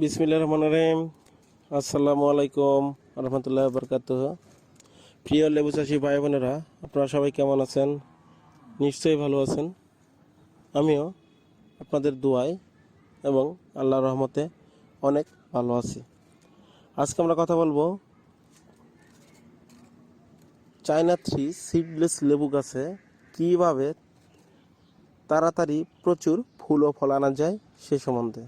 বিসমিল্লা রহমান রহিম। আসসালামু আলাইকুম রহমতুল্লাহ বরকাত প্রিয় লেবু চাষি ভাই বোনেরা, আপনারা সবাই কেমন আছেন? নিশ্চয়ই ভালো আছেন। আমিও আপনাদের দোয়ায় এবং আল্লাহর রহমতে অনেক ভালো আছি। আজকে আমরা কথা বলব চায়না থ্রি সিডলেস লেবু গাছে কীভাবে তাড়াতাড়ি প্রচুর ফুল ও ফল আনা যায় সে সম্বন্ধে।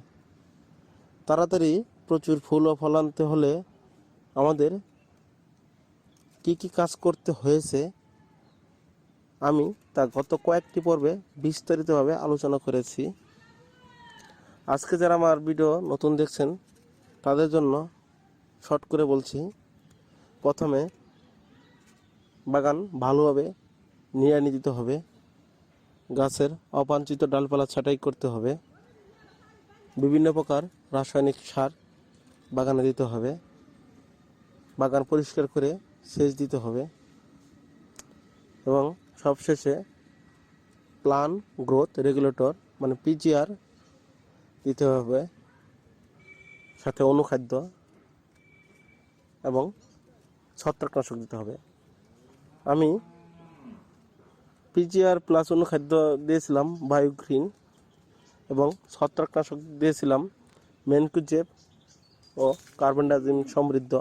তাড়াতাড়ি প্রচুর ফুল ও ফল আনতে হলে আমাদের কি কি কাজ করতে হয়েছে আমি তা গত কয়েকটি পর্বে বিস্তারিতভাবে আলোচনা করেছি। আজকে যারা আমার ভিডিও নতুন দেখছেন, তাদের জন্য শর্ট করে বলছি, প্রথমে বাগান ভালোভাবে নিড়ানি দিতে হবে, গাছের অপাঞ্চিত ডালপালা ছাঁটাই করতে হবে, বিভিন্ন প্রকার রাসায়নিক সার বাগানে দিতে হবে। বাগান পরিষ্কার করে সেচ দিতে হবে। এবং সবশেষে প্লান গ্রোথ রেগুলেটর মানে পিজিআর দিতে হবে। সাথে অনুখাদ্য এবং ছত্রাকনাশক দিতে হবে। আমি পিজিআর প্লাস অনুখাদ্য দিয়েছিলাম বায়োগ্রিন এবং ছত্রাকনাশক দিয়েছিলাম। মেনকুজেব ও কার্বন ডাইজিম সমৃদ্ধ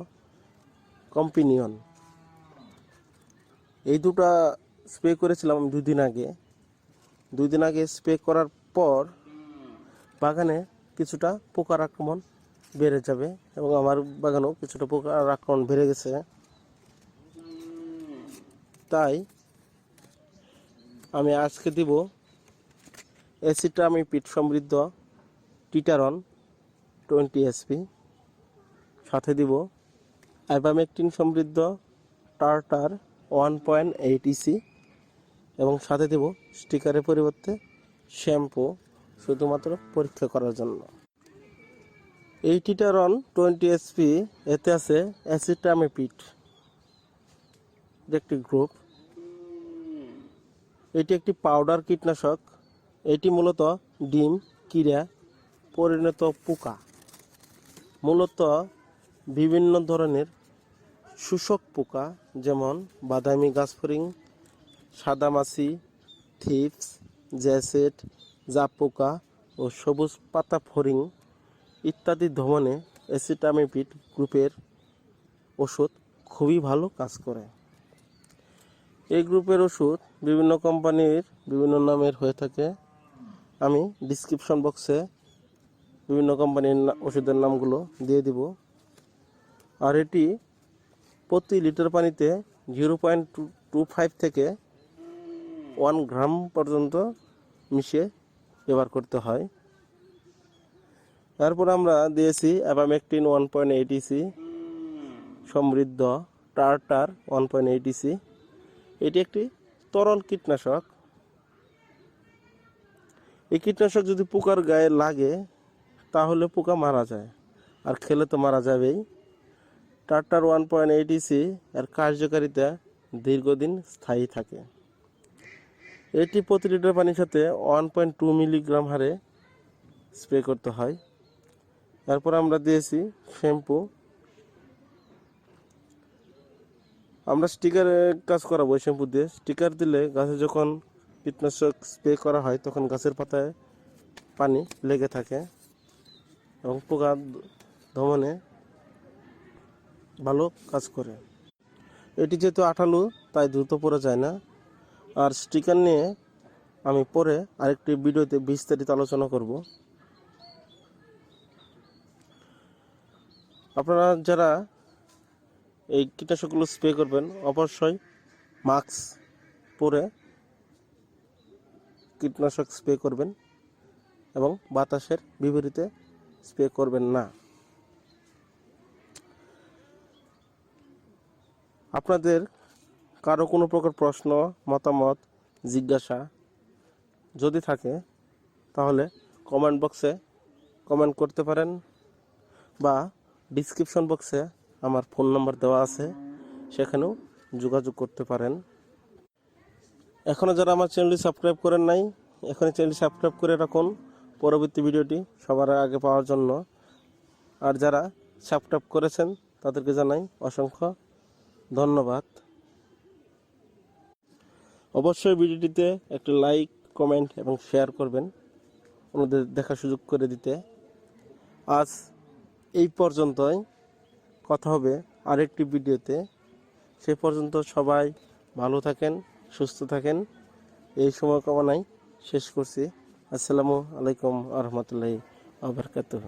কম্পিনিয়ন। এই দুটো স্প্রে করেছিলাম আমি দুই দিন আগে। দুই দিন আগে স্প্রে করার পর বাগানে কিছুটা পোকার আক্রমণ বেড়ে যাবে এবং আমার বাগানেও কিছুটা পোকার আক্রমণ বেড়ে গেছে। তাই আমি আজকে দিব অ্যাসিটামিপিড সমৃদ্ধ টিটারন টোয়েন্টি এসপি। সাথে দিব অ্যাবামেকটিন সমৃদ্ধ Tartar one point eight EC এবং সাথে দেব স্টিকারের পরিবর্তে শ্যাম্পু শুধুমাত্র পরীক্ষা করার জন্য। এই টিটারন টোয়েন্টি এসপি এতে আছে অ্যাসিটামিপিড একটি গ্রুপ। এটি একটি পাউডার কীটনাশক। এটি মূলত ডিম কিরা পরিণত পোকা। মূলত বিভিন্ন ধরনের শোষক পোকা, যেমন বাদামি গাছফড়িং সাদামাছি, থিপস, জ্যাসেট, জাপ পোকা ও সবুজ পাতা ফড়িং ইত্যাদি ধমনে অ্যাসিটামিপিড গ্রুপের ওষুধ খুবই ভালো কাজ করে। এই গ্রুপের ওষুধ বিভিন্ন কোম্পানির বিভিন্ন নামের হয়ে থাকে। আমি ডিসক্রিপশন বক্সে বিভিন্ন কোম্পানির ওষুধের নামগুলো দিয়ে দিব। আর এটি প্রতি লিটার পানিতে zero point two two five থেকে ওয়ান গ্রাম পর্যন্ত মিশিয়ে ব্যবহার করতে হয়। তারপর আমরা দিয়েছি abamectin one point eight EC, সমৃদ্ধ Tartar one point eight EC. এটি একটি তরল কীটনাশক। এই কীটনাশক যদি পোকার গায়ে লাগে তাহলে পোকা মারা যায়। আর খেলে তো মারা যাবেই। টাটার ওয়ান পয়েন্ট এইট ইসি এর কার্যকারিতা দীর্ঘদিন স্থায়ী থাকে। এটি প্রতি লিটার পানির সাথে ওয়ান পয়েন্ট টু মিলিগ্রাম হারে স্প্রে করতে হয়। তারপর আমরা দিয়েছি শ্যাম্পু। আমরা স্টিকারে কাজ করাবো এই শ্যাম্পু দিয়ে। স্টিকার দিলে গাছে যখন কীটনাশক স্প্রে করা হয়, তখন গাছের পাতায় পানি লেগে থাকে। এবং পোকা দমনে ভালো কাজ করে। এটি যেহেতু আঠালো, তাই দ্রুত পড়ে যায় না। আর স্টিকার নিয়ে আমি পরে আরেকটি ভিডিওতে বিস্তারিত আলোচনা করব। আপনারা যারা এই কীটনাশকগুলো স্প্রে করবেন, অবশ্যই মাস্ক পরে কীটনাশক স্প্রে করবেন এবং বাতাসের বিপরীতে স্প্রে করবেন না। আপনাদের কারও কোনো প্রকার প্রশ্ন, মতামত, জিজ্ঞাসা যদি থাকে, তাহলে কমেন্ট বক্সে কমেন্ট করতে পারেন বা ডিসক্রিপশন বক্সে আমার ফোন নাম্বার দেওয়া আছে, সেখানেও যোগাযোগ করতে পারেন। এখনও যারা আমার চ্যানেলটি সাবস্ক্রাইব করেন নাই, এখনই চ্যানেলটি সাবস্ক্রাইব করে রাখুন। পরবর্তী ভিডিওটি সবার আগে পাওয়ার জন্য। আর যারা সাবস্ক্রাইব করেছেন, তাদেরকে জানাই অসংখ্য ধন্যবাদ। অবশ্যই ভিডিওটিতে একটি লাইক, কমেন্ট এবং শেয়ার করবেন অন্যদের দেখার সুযোগ করে দিতে। আজ এই পর্যন্তই। কথা হবে আরেকটি ভিডিওতে। সে পর্যন্ত সবাই ভালো থাকেন, সুস্থ থাকেন। এই সময় কামনায় শেষ করছি। আসসালামু আলাইকুম আহমতুল্লাহ আবরকাতুহ